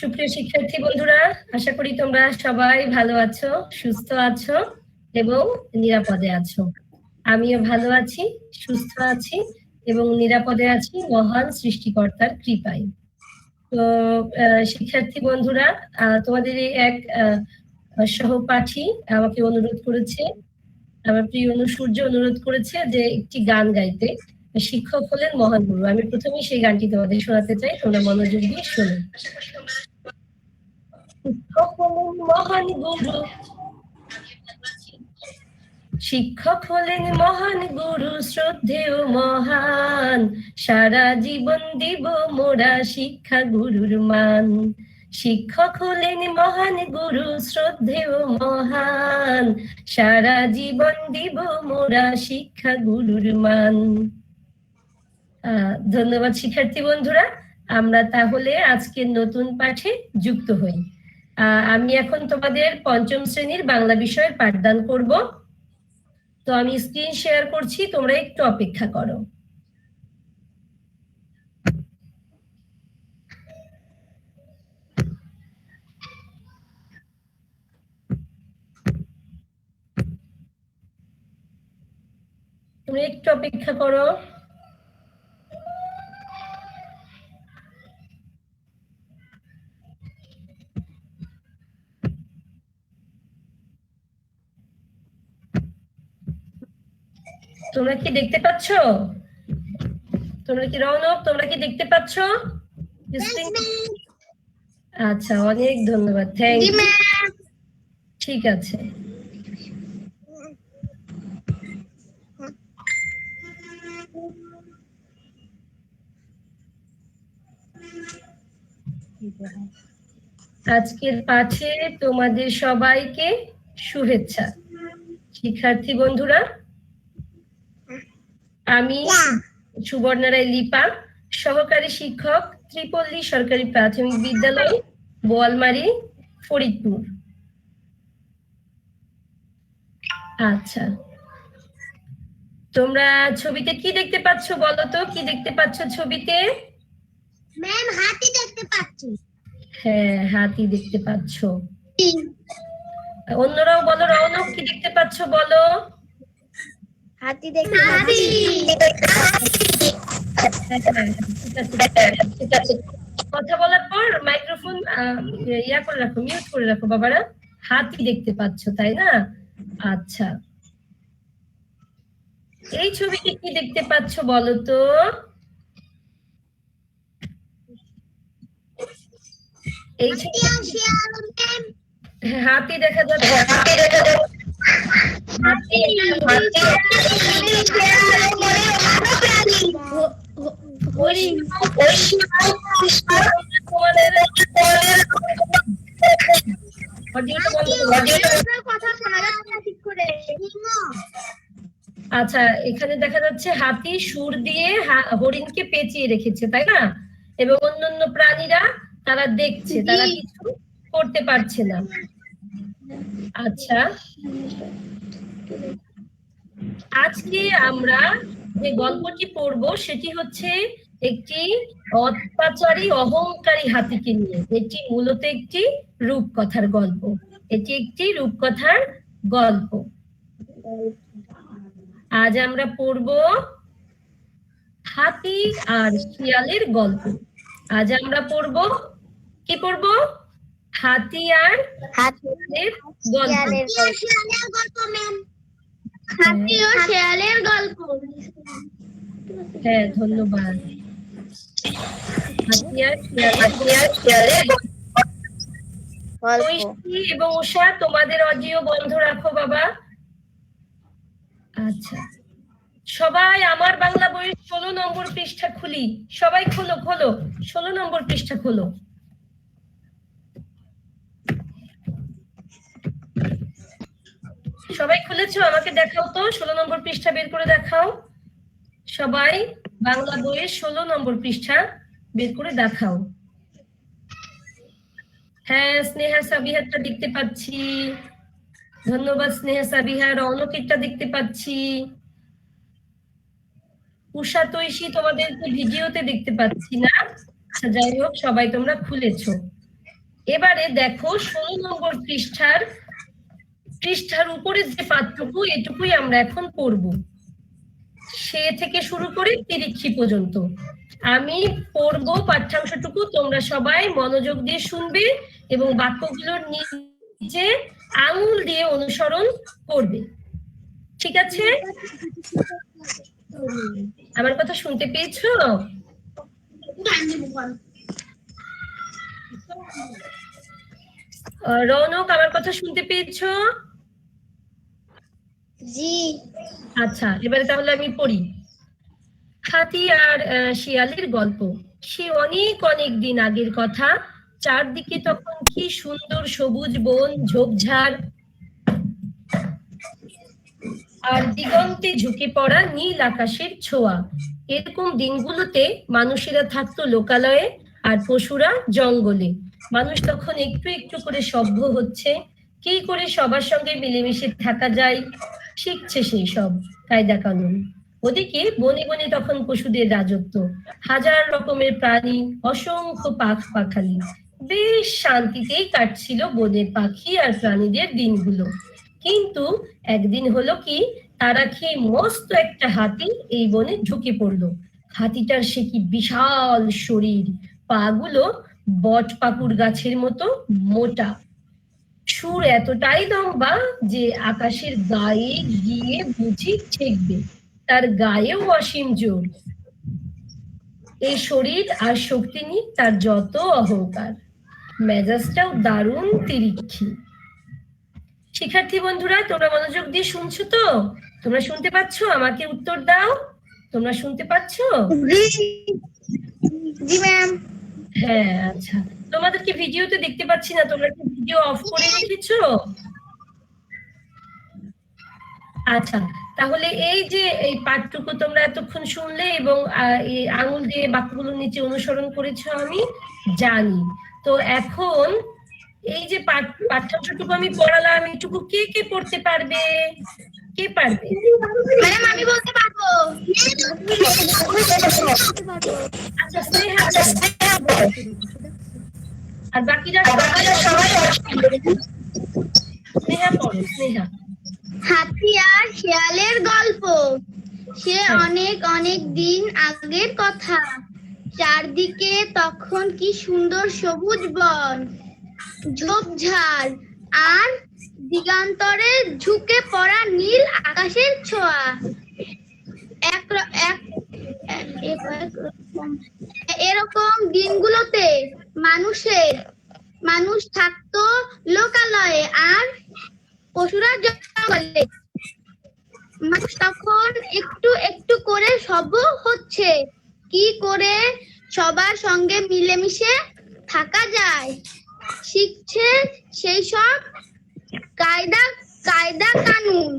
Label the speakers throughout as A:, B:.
A: সুপ্রিয় শিক্ষার্থী বন্ধুরা, আশা করি তোমরা সবাই ভালো আছো, সুস্থ আছো এবং নিরাপদে আছো। আমিও ভালো আছি, সুস্থ আছি এবং নিরাপদে আছি মহান সৃষ্টিকর্তার কৃপায়। তো শিক্ষার্থী বন্ধুরা তোমাদের এই এক সহপাঠী আমাকে অনুরোধ করেছে, আমার প্রিয় অনুসূর্য অনুরোধ করেছে যে একটি গান গাইতে। শিক্ষক হলেন মহান গুরু। আমি প্রথমেই সেই গানটি তোমাদের শোনাতে চাই, তোমরা মনোযোগ দিয়ে শোনো। মহান গুরু শিক্ষক হলেন মহান গুরু, শ্রদ্ধেয় মহান। সারা জীবন দিব মোরা শিক্ষা গুরুর মান। শিক্ষক হলেন মহান গুরু, শ্রদ্ধেয় মহান। সারা জীবন দিব মোরা শিক্ষা গুরুর মান। ধন্যবাদ শিক্ষার্থী বন্ধুরা। আমরা তাহলে আজকের নতুন পাঠে যুক্ত হই। আমি এখন তোমাদের পঞ্চম শ্রেণির বাংলা বিষয়ের পাঠদান করব। তো আমি স্ক্রিন শেয়ার করছি, তোমরা একটু অপেক্ষা করো। তোমরা একটু অপেক্ষা করো। তোমরা কি দেখতে পাচ্ছ? তোমরা কি রৌনক তোমরা কি দেখতে পাচ্ছ? আচ্ছা অনেক ধন্যবাদ। থ্যাংক ইউ ঠিক আছে। আজকের পাঠে তোমাদের সবাইকে শুভেচ্ছা। শিক্ষার্থী বন্ধুরা আমি সুবর্ণারায় লিপা সহকারী শিক্ষক ত্রিপল্লী সরকারি প্রাথমিক বিদ্যালয় বোয়ালমারি ফরিদপুর। আচ্ছা। তোমরা ছবিতে কি দেখতে পাচ্ছ বলো তো? কি দেখতে পাচ্ছ ছবিতে?
B: ম্যাম হাতি দেখতে পাচ্ছি।
A: হ্যাঁ হাতি দেখতে পাচ্ছ। অন্যরাও বলো রৌনক কি দেখতে পাচ্ছ বলো?
B: হাতি দেখতে।
A: কথা বলার পর মাইক্রোফোন ইয়া করে রাখো মিউট করে রাখো বাবারা। হাতি দেখতে পাচ্ছ তাই না? আচ্ছা। এই ছবিতে কি দেখতে পাচ্ছ বলো তো? এই ছবি হাতি দেখা যাচ্ছে। হাতি দেখা যাচ্ছে।
B: হরিণ
A: আচ্ছা এখানে দেখা যাচ্ছে হাতি সুর দিয়ে হরিণকে পেঁচিয়ে রেখেছে তাই না? এবং অন্যান্য প্রাণীরা তারা দেখছে তারা কিছু করতে পারছে না। আচ্ছা। আজকে আমরা যে গল্পটি পড়ব, সেটি হচ্ছে একটি অত্যাচারী, অহংকারী হাতিকে নিয়ে। এটি মূলত একটি রূপকথার গল্প। এটি একটি রূপকথার গল্প। আজ আমরা পড়ব হাতি আর শিয়ালের গল্প। আজ আমরা পড়ব, কি পড়ব? হাতি আর শিয়ালের গল্প
B: হাতি ও শিয়ালের গল্প।
A: হ্যাঁ ধন্যবাদ। এবং উষা তোমাদের অডিও বন্ধ রাখো বাবা। আচ্ছা। সবাই আমার বাংলা বইয়ের ষোলো নম্বর পৃষ্ঠা খুলি। সবাই খোলো খোলো। ষোলো নম্বর পৃষ্ঠা খোলো। সবাই খুলেছো? আমাকে দেখাও তো। ষোলো নম্বর পৃষ্ঠা বের করে দেখাও। সবাই, বাংলা বইয়ের ষোলো নম্বর পৃষ্ঠা বের করে দেখাও। হ্যাঁ স্নেহা সাবিহারটা দেখতে পাচ্ছি। ধন্যবাদ, স্নেহা সাবিহা রৌনকেরটা দেখতে পাচ্ছি। উষা তৈশী তোমাদেরকে ভিডিওতে দেখতে পাচ্ছি না। আচ্ছা যাই হোক, সবাই তোমরা খুলেছো। এবারে দেখো, ষোলো নম্বর পৃষ্ঠার পৃষ্ঠার উপরে যে পাঠটুকু, এটুকুই আমরা এখন পড়ব। সে থেকে শুরু করে তিরিক্ষি পর্যন্ত। আমি পড়ব পাঠ্যাংশটুকু, তোমরা সবাই মনোযোগ দিয়ে শুনবে এবং বাক্যগুলোর নিচে আঙুল দিয়ে অনুসরণ করবে। ঠিক আছে? আমার কথা শুনতে পেয়েছ? রৌনক, আমার কথা শুনতে পেয়েছ?
B: জি।
A: আচ্ছা এবারে তাহলে আমি পড়ি। হাতি আর শিয়ালের গল্প। সে অনেক অনেক দিন আগের কথা। চারদিকে তখন কি সুন্দর সবুজ বন, ঝোপঝাড়। আর দিগন্তে ঝুঁকে পড়া নীল আকাশের ছোঁয়া। এরকম দিনগুলোতে মানুষেরা থাকতো লোকালয়ে আর পশুরা জঙ্গলে। মানুষ তখন একটু একটু করে সভ্য হচ্ছে। কি করে সবার সঙ্গে মিলেমিশে থাকা যায়? শিখছে সেই সব, কায়দা কানুন। ওদিকে বনে বনে তখন পশুদের রাজত্ব। হাজার রকমের প্রাণী, অসংখ্য পাখ পাখালি। বেশ শান্তিতেই কাটছিল বনের পাখি আর প্রাণীদের দিনগুলো। কিন্তু একদিন হলো কি, তারা খেয়ে মস্ত একটা হাতি এই বনে ঢুকে পড়ল। হাতিটার সে কি বিশাল শরীর। পাগুলো বট পাকুড় গাছের মতো মোটা। সুর এতটাই লম্বা যে আকাশের গায়ে গিয়ে বুঝি ঠেকবে তার গায়েও অসীম জোর। এই শরীর আর শক্তি নিয়ে তার যত অহংকার। মেজাজটাও দারুণ তিরিক্ষি। শিক্ষার্থী বন্ধুরা তোমরা মনোযোগ দিয়ে শুনছো তো? তোমরা শুনতে পাচ্ছ? আমাকে উত্তর দাও। তোমরা শুনতে পাচ্ছ?
B: জি জি ম্যাম।
A: হ্যাঁ আচ্ছা। তোমাদেরকে ভিডিওতে দেখতে পাচ্ছি না তোমরা কি ভিডিও অফ করে রেখেছো? আচ্ছা তাহলে এই যে এই পাঠটুকু তোমরা এতক্ষণ শুনলে এবং এই আঙুল দিয়ে বাক্যগুলোর নিচে অনুসরণ করেছ আমি জানি। তো এখন এই যে পাঠ পাঠ্যাংশটুকু আমি পড়ালাম এইটুকু কে কে পড়তে পারবে? কে পারবে?
B: ম্যাডাম আমি বলতে পারব।
A: আচ্ছা স্নেহা। আর বাকিরা সবাই স্নেহা পড়ো স্নেহা
B: হাতি আর শিয়ালের গল্প। সে অনেক অনেক দিন আগের কথা। চারদিকে তখন কি সুন্দর সবুজ বন ঝোপঝাড় আর দিগান্তরে ঝুঁকে পড়া নীল আকাশের ছোঁয়া। এক এরকম দিনগুলোতে মানুষের মানুষ থাকতো লোকালয়ে আর পশুরা জঙ্গলে। মানুষ তখন একটু একটু করে সভ্য হচ্ছে। কি করে সবার সঙ্গে মিলেমিশে থাকা যায়? শিখছে সেই সব কায়দা কায়দা কানুন।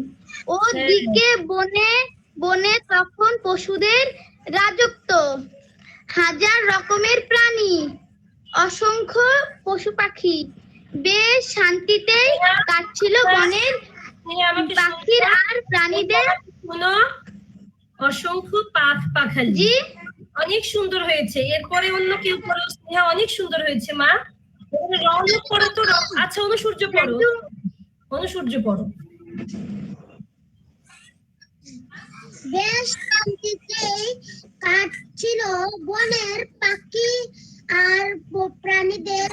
B: ও দিকে বনে বনে তখন পশুদের রাজত্ব। হাজার রকমের প্রাণী। অসংখ্য পশু পাখি। বেশ শান্তিতেই কাটছিল বনের পাখির আর প্রাণীদের।
A: শোনো অসংখ্য পাখ পাখালি।
B: জি।
A: অনেক সুন্দর হয়েছে। এরপরে অন্য কেউ পড়ো স্নেহা অনেক সুন্দর হয়েছে মা। এবারে পড়ো তো। র- আচ্ছা অনুসূর্য পড়ো। অনুসূর্য পড়ো।
B: বেশ শান্তিতেই কাটছিল বনের পাখি। আর প্রাণীদের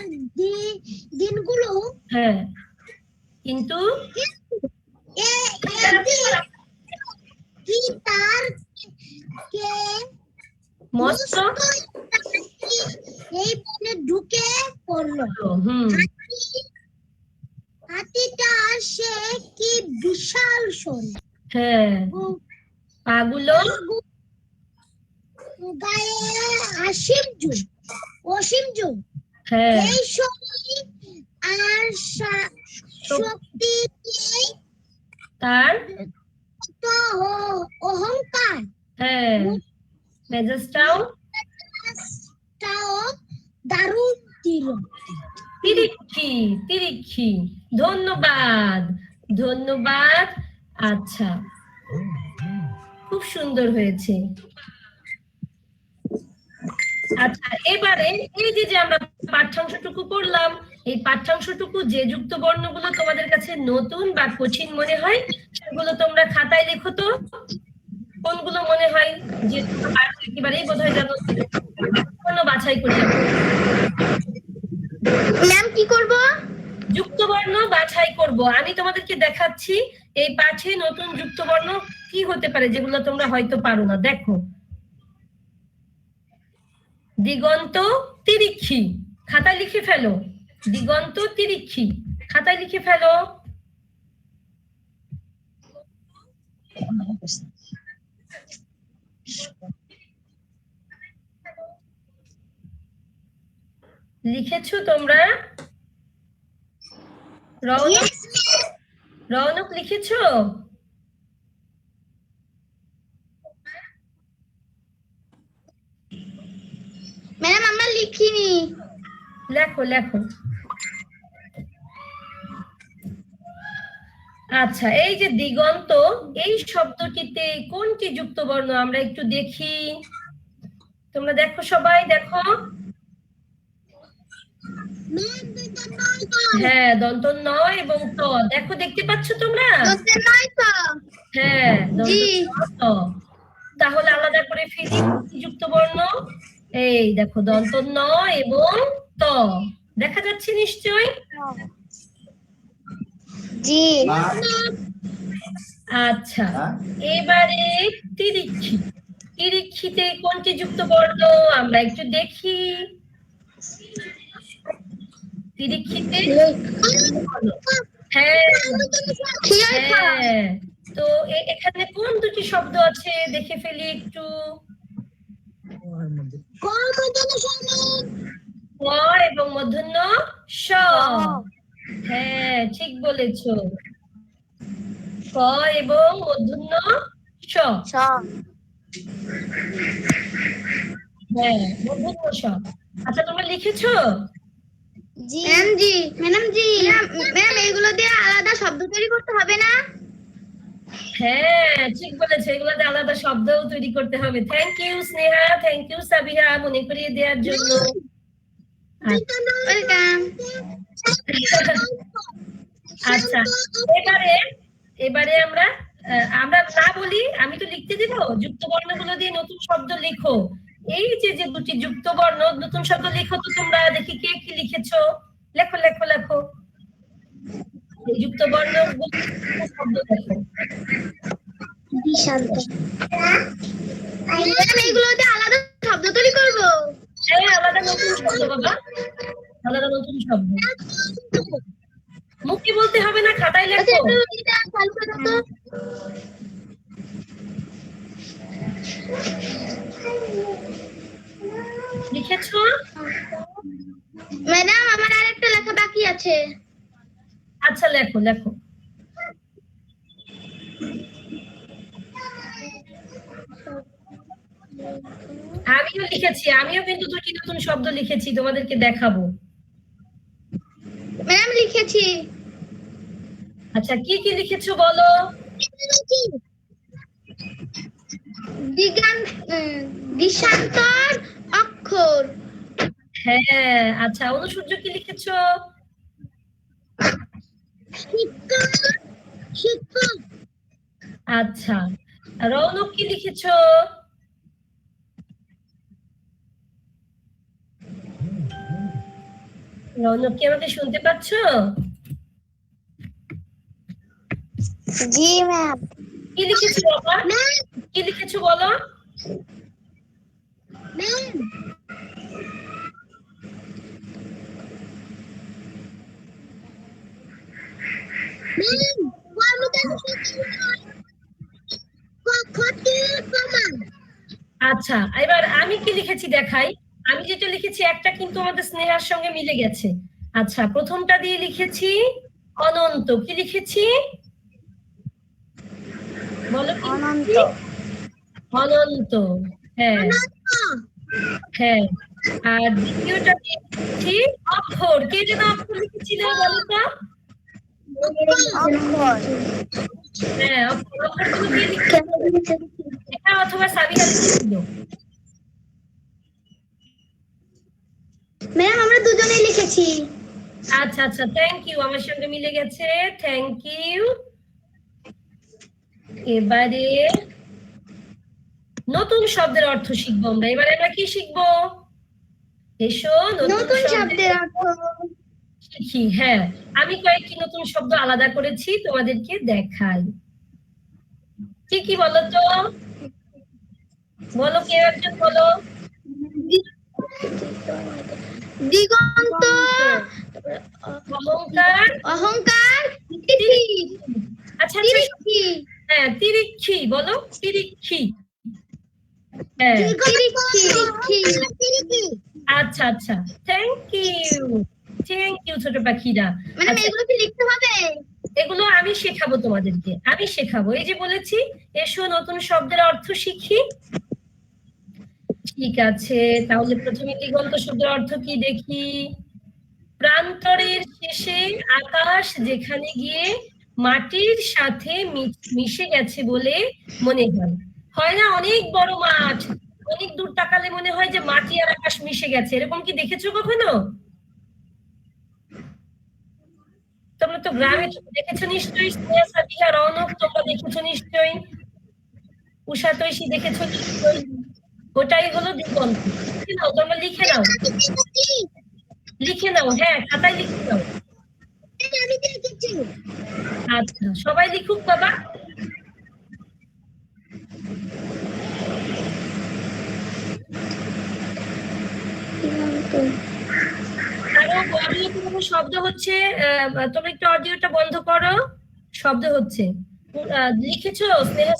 B: দিনগুলো
A: হ্যাঁ। কিন্তু?
B: এ- একদিন কি তার কে?
A: মস্ত?
B: এই বনে ঢুকে পড়ল।
A: হুম।
B: হাতিটা সে কি বিশাল শরীর
A: হ্যাঁ। পাগুলো?
B: গায়ে অসীম যুগ অসীম যুগ।
A: হ্যাঁ।
B: এই শরীর আর শক্তি
A: তার
B: অহংকার।
A: হ্যাঁ। মেজাজটাও
B: দারুণ ছিল
A: তিরিক্ষি তিরিক্ষি। ধন্যবাদ। ধন্যবাদ। আচ্ছা। খুব সুন্দর হয়েছে। আচ্ছা এবারে এই যে যে আমরা পাঠ্যাংশটুকু পড়লাম এই পাঠ্যাংশটুকু যে যুক্ত বর্ণগুলো তোমাদের কাছে নতুন বা কঠিন মনে হয় সেগুলো তোমরা খাতায় লেখো তো। কোনগুলো মনে হয় যে একেবারেই বোধ হয় জানো? কোনো বাছাই করে
B: ম্যাম কি করব?
A: যুক্ত বর্ণ বাছাই করব। আমি তোমাদেরকে দেখাচ্ছি এই পাঠে নতুন যুক্ত বর্ণ কি হতে পারে যেগুলো তোমরা হয়তো পারো না। দেখো। দিগন্ত তিরিক্ষি। খাতায় লিখে ফেলো। দিগন্ত তিরিক্ষি। খাতায় লিখে ফেলো। লিখেছো তোমরা? রৌনক রৌনক লিখেছো?
B: ম্যাডাম আমরা লিখিনি।
A: লেখো লেখো। আচ্ছা এই যে দিগন্ত এই শব্দটিতে কোনটি যুক্ত বর্ণ আমরা একটু দেখি। তোমরা দেখো সবাই দেখো। হ্যাঁ দন্ত নয় এবং ত। দেখো দেখতে পাচ্ছ তোমরা? হ্যাঁ। তাহলে আলাদা করে ফিরি কোনটি যুক্ত বর্ণ এই দেখো দন্ত ন এবং ত। দেখা যাচ্ছে নিশ্চয়
B: জি।
A: আচ্ছা এবারে তিরিক্ষি তিরিক্ষিতে কোনটি যুক্ত বর্ণ? আমরা একটু দেখি। তিরিক্ষিতে হ্যাঁ হ্যাঁ। তো এখানে কোন দুটি শব্দ আছে? দেখে ফেলি একটু। ক এবং মূর্ধন্য স হ্যাঁ ঠিক বলেছ। ক এবং মূর্ধন্য স। হ্যাঁ মূর্ধন্য স আচ্ছা তোমরা লিখেছো?
B: জি। ম্যাম জি। ম্যাডাম জি ম্যাম এগুলো দিয়ে আলাদা শব্দ তৈরি করতে হবে না?
A: হ্যাঁ ঠিক বলেছ। এগুলোতে আলাদা শব্দও তৈরি করতে হবে। Thank you Sneha. Thank you Sabiha মনে করিয়ে দেওয়ার জন্য। আচ্ছা। এবারে এবারে আমরা আমরা না বলি আমি তো লিখতে দিব? যুক্ত বর্ণগুলো দিয়ে নতুন শব্দ লিখো। এই যে যে দুটি যুক্ত বর্ণ নতুন শব্দ লিখো তো তোমরা দেখি কে কি লিখেছো। লেখো লেখো লেখো। যুক্ত বর্ণ শব্দ
B: আলাদা শব্দ তৈরি করব।
A: হ্যাঁ আলাদা নতুন শব্দ বাবা। আলাদা নতুন শব্দ। মুখে বলতে হবে না খাতায়
B: আচ্ছা
A: লেখো
B: তো।
A: লিখেছো?
B: ম্যাডাম আমার আরেকটা লেখা বাকি আছে।
A: আচ্ছা লেখো লেখো। আমিও লিখেছি আমিও কিন্তু দুটি নতুন শব্দ লিখেছি তোমাদেরকে দেখাবো।
B: ম্যাম লিখেছি।
A: আচ্ছা কি কি লিখেছো বলো?
B: দিশান্তর অক্ষর।
A: হ্যাঁ আচ্ছা অনুসূর্য কি লিখেছো? আচ্ছা রৌনক কি লিখেছো? রৌনক কি আমাকে শুনতে পাচ্ছ?
B: জি ম্যাম
A: কি লিখেছো বাবা? কি লিখেছো বলো?
B: ম্যাম
A: আচ্ছা এবার আমি কি লিখেছি দেখাই? আমি যেটা লিখেছি একটা কিন্তু আমাদের স্নেহার সঙ্গে মিলে গেছে। আচ্ছা প্রথমটা দিয়ে লিখেছি অনন্ত। কি লিখেছি? বলো
B: অনন্ত।
A: অনন্ত হ্যাঁ। হ্যাঁ। আর দ্বিতীয়টা লিখেছি অক্ষর। কে যেন অক্ষর লিখেছিল বলো তো? হ্যাঁ এটা অথবা লিখেছিল
B: ম্যাম আমরা দুজনেই লিখেছি।
A: আচ্ছা আচ্ছা থ্যাংক ইউ আমার সঙ্গে মিলে গেছে থ্যাংক ইউ এবারে নতুন শব্দের অর্থ শিখব আমরা। এবারে আমরা কি শিখব? এসো
B: নতুন শব্দের অর্থ।
A: শিখি হ্যাঁ। আমি কয়েকটি নতুন শব্দ আলাদা করেছি তোমাদেরকে দেখাই। কি কি বলো তো? বলো কেউ একজন বলো।
B: দিগন্ত
A: অহংকার।
B: অহংকার।
A: আচ্ছা আচ্ছা।
B: তিরিক্ষি।
A: হ্যাঁ তিরিক্ষি বলো। তিরিক্ষি। হ্যাঁ। আচ্ছা আচ্ছা। থ্যাংক ইউ থ্যাংক ইউ ছোট পাখিরা।
B: ম্যাডাম
A: আচ্ছা।
B: এগুলো কি লিখতে হবে?
A: এগুলো আমি শেখাবো তোমাদেরকে আমি শেখাবো। এই যে বলেছি এসো নতুন শব্দের অর্থ শিখি। ঠিক আছে তাহলে প্রথমে দিগন্ত শব্দের অর্থ কি দেখি? প্রান্তরের শেষে আকাশ যেখানে গিয়ে মাটির সাথে মিশে গেছে বলে মনে হয়। হয় না? অনেক বড় মাঠ। অনেক দূর তাকালে মনে হয় যে মাটি আর আকাশ মিশে গেছে। এরকম কি দেখেছ কখনো? তোমরা তো গ্রামে দেখেছ নিশ্চয়ই স্নেহা সাদিয়া রৌনক, তোমরা দেখেছ নিশ্চয়ই। উষা তৈশী দেখেছ নিশ্চয়ই। ওটাই হলো দিগন্ত। লিখে নাও, তোমরা লিখে নাও। লিখে নাও হ্যাঁ খাতায় লিখে নাও। আচ্ছা সবাই লিখুক বাবা। আরও অডিও শব্দ হচ্ছে তোমরা একটু অডিওটা বন্ধ করো। শব্দ হচ্ছে। লিখেছো স্নেহা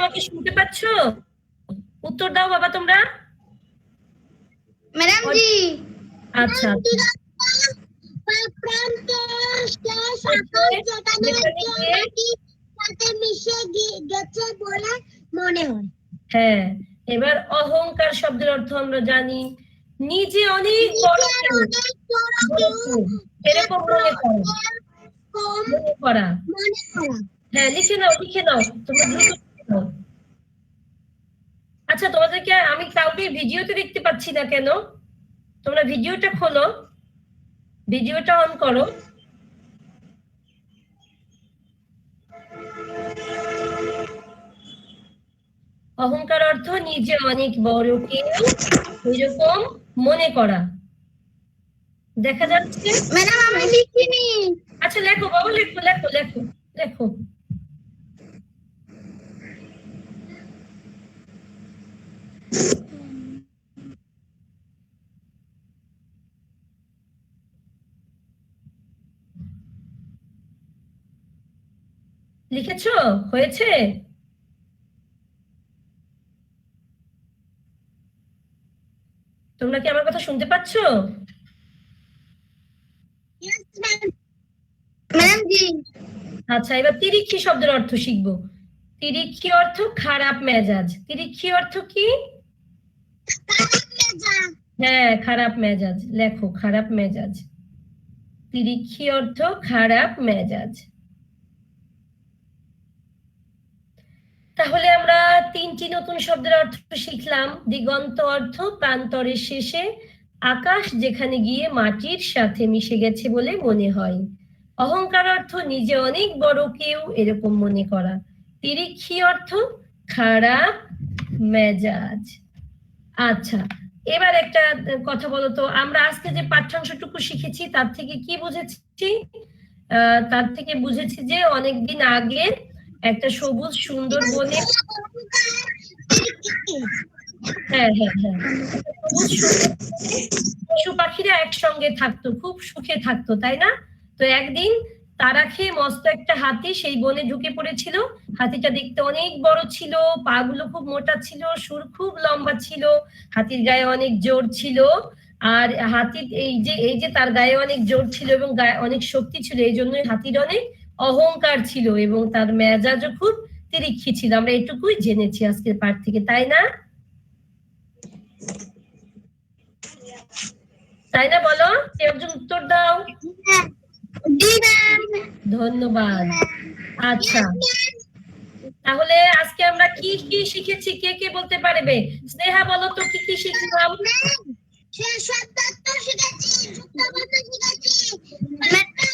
A: আমাকে শুনতে পাচ্ছ? উত্তর দাও বাবা তোমরা।
B: ম্যাডাম জি।
A: আচ্ছা। আচ্ছা।
B: হয়
A: এবার অহংকার শব্দের অর্থ আমরা জানি নিজে অনেক বড় এরকম মনে করো। হ্যাঁ লিখে নাও লিখে নাও। তোমরা দ্রুত আচ্ছা তোমাদেরকে আমি কাউকে ভিডিওতে দেখতে পাচ্ছি না কেন? তোমরা ভিডিওটা খোলো। ভিডিওটা অন করো। অহংকার অর্থ নিজে অনেক বড় কেউ এরকম মনে করা। দেখা যাচ্ছে?
B: ম্যাডাম আমি লিখিনি।
A: আচ্ছা লেখো বাবা লেখো লেখো লেখো লেখো। লিখেছো? হয়েছে? তোমরা কি আমার কথা শুনতে পাচ্ছো? আচ্ছা এবার তিরিক্ষি শব্দের অর্থ শিখব। তিরিক্ষি অর্থ খারাপ মেজাজ। তিরিক্ষি অর্থ কি? হ্যাঁ খারাপ মেজাজ। লেখো খারাপ মেজাজ। তিরিক্ষি অর্থ খারাপ মেজাজ। তাহলে আমরা তিনটি নতুন শব্দের অর্থ শিখলাম। দিগন্ত অর্থ প্রান্তরের শেষে, আকাশ যেখানে গিয়ে মাটির সাথে মিশে গেছে বলে মনে হয়। অহংকার অর্থ নিজে অনেক বড় কেউ এরকম মনে করা। তিরিক্ষি অর্থ খারাপ মেজাজ। আচ্ছা এবার একটা কথা বলো তো, আমরা আজকে যে পাঠ্যাংশটুকু শিখেছি, তার থেকে কি বুঝেছি? তার থেকে বুঝেছি যে অনেকদিন আগে একটা সবুজ সুন্দর বনে হ্যাঁ হ্যাঁ হ্যাঁ। পশু পাখিরা একসঙ্গে থাকতো, খুব সুখে থাকতো, তাই না? তো একদিন তারা খেয়ে মস্ত একটা হাতি সেই বনে ঢুকে পড়েছিল। হাতিটা দেখতে অনেক বড় ছিল পা গুলো খুব মোটা ছিল, সুর খুব লম্বা ছিল, হাতির গায়ে অনেক জোর ছিল। আর হাতির এই যে এই যে তার গায়ে অনেক জোর ছিল এবং গায়ে অনেক শক্তি ছিল, এই জন্যই হাতির অনেক অহংকার ছিল এবং তার মেজাজও খুব তিরিক্ষি ছিল। আমরা এটুকুই জেনেছি আজকের পাঠ থেকে, তাই না? তাই না বলো? একজন উত্তর দাও? ধন্যবাদ। আচ্ছা। তাহলে আজকে আমরা কি কি শিখেছি? কে কে বলতে পারবে? স্নেহা, বলো তো কি কি শিখলাম?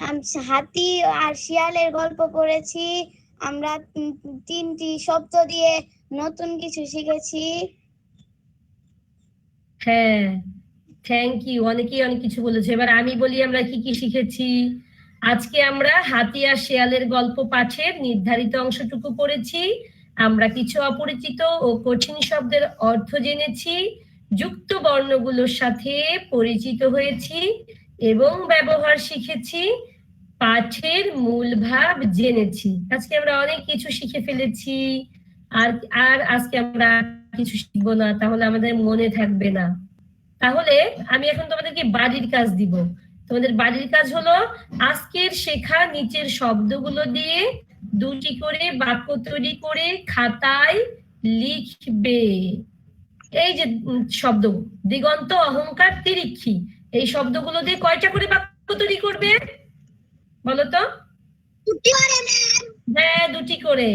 C: হাতি আর শিয়ালের গল্প পড়েছি। আমরা তিনটি শব্দ দিয়ে নতুন কিছু শিখেছি।
A: হ্যাঁ থ্যাংক ইউ অনেকেই অনেক কিছু বলেছে। এবার আমি বলি আমরা কি কি শিখেছি। আজকে আমরা হাতি আর শেয়ালের গল্প পাঠের নির্ধারিত অংশটুকু পড়েছি। আমরা কিছু অপরিচিত ও কঠিন শব্দের অর্থ জেনেছি। যুক্ত বর্ণগুলোর সাথে পরিচিত হয়েছি। এবং ব্যবহার শিখেছি, পাঠের মূল ভাব জেনেছি। আজকে আমরা অনেক কিছু শিখে ফেলেছি, আর আর আজকে আমরা কিছু শিখব না, তাহলে আমাদের মনে থাকবে না। তাহলে আমি এখন তোমাদেরকে বাড়ির কাজ দিব। তোমাদের বাড়ির কাজ হলো আজকের শেখা নিচের শব্দগুলো দিয়ে দুটি করে বাক্য তৈরি করে খাতায় লিখবে। এই যে শব্দ, দিগন্ত অহংকার তিরিক্ষি। এই শব্দগুলো দিয়ে কয়টা করে বাক্য তৈরি করবে? বলো তো। হ্যাঁ দুটি করে।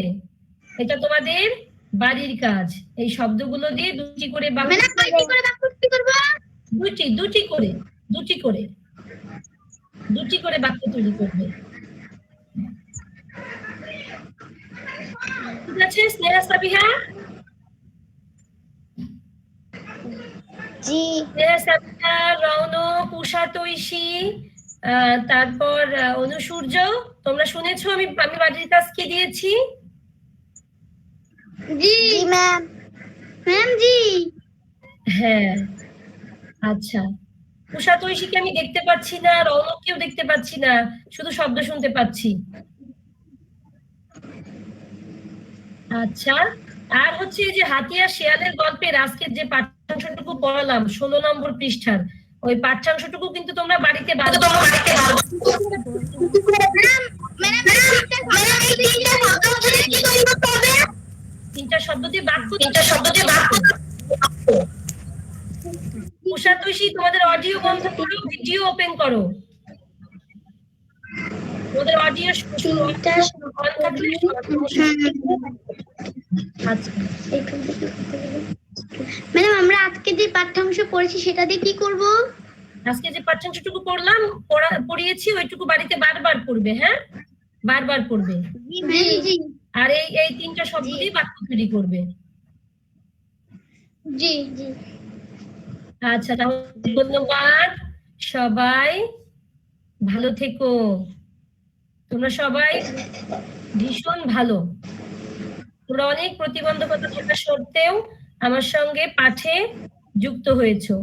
A: এটা তোমাদের বাড়ির কাজ। এই শব্দগুলো দিয়ে দুটি করে দুটি দুটি করে দুটি করে। দুটি করে বাক্য তৈরি করবে। ঠিক আছে স্নেহা সাবিহা?
C: জি।
A: রৌনক উষা তৈশী তারপর অনুসূর্য তোমরা শুনেছো আমি আমি বাড়ির কাজ কি দিয়েছি?
B: জি
C: ম্যাম
B: ম্যাম জি।
A: হ্যাঁ। আচ্ছা। উষা তৈশীকে আমি দেখতে পাচ্ছি না রৌনককেও দেখতে পাচ্ছি না শুধু শব্দ শুনতে পাচ্ছি। আচ্ছা। আর হচ্ছে যে হাতিয়া শেয়ালের গল্পের আজকের যে পাঠ্যাংশটুকু পড়ালাম ষোলো নম্বর পৃষ্ঠার। ওই পাঠ্যাংশটুকু কিন্তু তোমরা বাড়িতে বাড়িতে তিনটা শব্দ দিয়ে বাক্য তিনটা শব্দ দিয়ে বাক্য তোমাদের অডিও বন্ধ করো ভিডিও ওপেন করো। তোমাদের অডিও আচ্ছা।
B: ম্যাডাম আমরা আজকে যে পাঠ্যাংশ পড়েছি সেটা দিয়ে কি করব?
A: আজকে যে পাঠ্যাংশটুকু পড়লাম পড়া পড়িয়েছি ওইটুকু বাড়িতে বারবার পড়বে হ্যাঁ? বারবার পড়বে। আর এই এই তিনটা শব্দ দিয়ে বাক্য তৈরি করবে।
B: জি জি।
A: আচ্ছা তাহলে ধন্যবাদ। সবাই ভালো থেকো। তোমরা সবাই ভীষণ ভালো। তোমরা অনেক প্রতিবন্ধকতা থাকা সত্ত্বেও আমার সঙ্গে পাঠে যুক্ত হয়েছো।